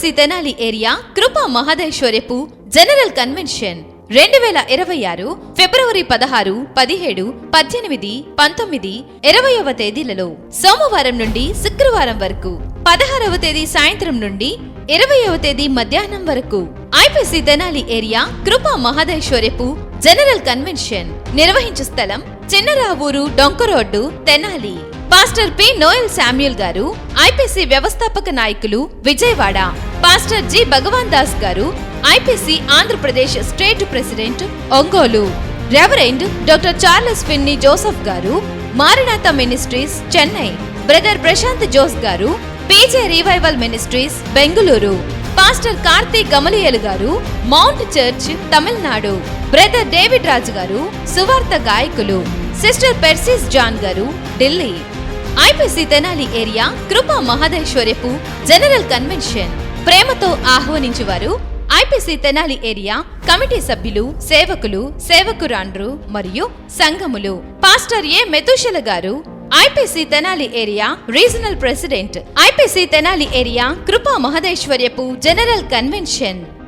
IPC Tenali area కృపా మహదేశ్వరపు general convention రెండు వేల ఇరవై ఆరు ఫిబ్రవరి పదహారు పదిహేడు పద్దెనిమిది పంతొమ్మిది ఇరవయవ తేదీలలో సోమవారం నుండి శుక్రవారం వరకు పదహారవ తేదీ సాయంత్రం నుండి ఇరవయవ తేదీ మధ్యాహ్నం వరకు ఐపీసీ తెనాలి ఏరియా కృపా మహదేశ్వరపు జనరల్ కన్వెన్షన్ నిర్వహించు స్థలం చిన్నరావూరు డొంక road Tenali. Pastor P Noel Samuel గారు ఐపీసీ వ్యవస్థాపక నాయకులు విజయవాడ. పాస్టర్ జి భగవాన్ దాస్ గారు IPC Andhra Pradesh state president Ongole. Reverend doctor Charles Finny Joseph గారు Maranatha ministries Chennai. Brother Prashant Jose గారు PJ revival ministries Bengaluru. Pastor Karthik Gamaliel గారు mount church Tamil Nadu. Brother David Raju గారు సువార్త గాయకులు. Sister పెర్సిస్ John గారు Delhi. IPC Tenali area కృపా మహదేశ్వరపు general convention. ప్రేమతో ఆహ్వానించేవారు ఐపీసీ తెనాలి ఏరియా కమిటీ సభ్యులు సేవకులు సేవకురాండ్రు మరియు సంఘములు. పాస్టర్ ఏ మెతుషల గారు IPC Tenali area regional president IPC Tenali area Krupa మహదేశ్వర్యపు general convention.